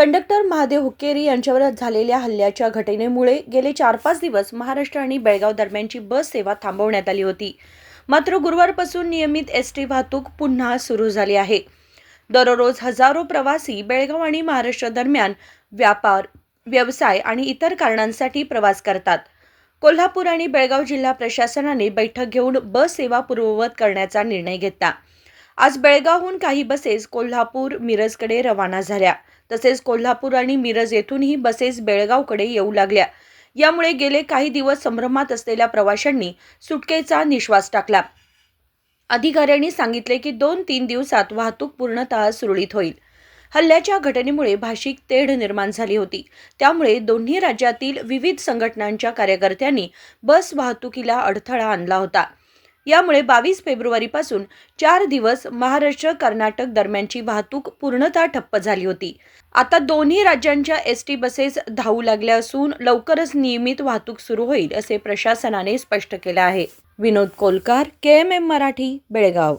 Conductor Mahadev Hukkeri यांच्यावर झालेल्या हल्ल्याच्या घटनेमुळे गेले चार पाच दिवस महाराष्ट्र आणि बेळगाव दरम्यानची बस सेवा थांबवण्यात आली होती. मात्र गुरुवारपासून नियमित एस टी वाहतूक पुन्हा सुरू झाली आहे. दररोज हजारो प्रवासी बेळगाव आणि महाराष्ट्र दरम्यान व्यापार व्यवसाय आणि इतर कारणांसाठी प्रवास करतात. कोल्हापूर आणि बेळगाव जिल्हा प्रशासनाने बैठक घेऊन बस सेवा पूर्ववत करण्याचा निर्णय घेतला. आज बेळगावहून काही बसेस कोल्हापूर मिरजकडे रवाना झाल्या. तसेच कोल्हापूर आणि मिरज येथूनही बसेस बेळगावकडे येऊ लागल्या. यामुळे गेले काही दिवस संभ्रमात असलेल्या प्रवाशांनी सुटकेचा निश्वास टाकला. अधिकाऱ्यांनी सांगितले की दोन तीन दिवसात वाहतूक पूर्णतः सुरळीत होईल. हल्ल्याच्या घटनेमुळे भाषिक तेढ निर्माण झाली होती. त्यामुळे दोन्ही राज्यातील विविध संघटनांच्या कार्यकर्त्यांनी बस वाहतुकीला अडथळा आणला होता. यामुळे बावीस फेब्रुवारीपासून चार दिवस महाराष्ट्र कर्नाटक दरम्यानची वाहतूक पूर्णतः ठप्प झाली होती. आता दोन्ही राज्यांच्या एस टी बसेस धावू लागल्या असून लवकरच नियमित वाहतूक सुरू होईल असे प्रशासनाने स्पष्ट केलं आहे. Vinod Kolkar K M M Marathi Belgaum.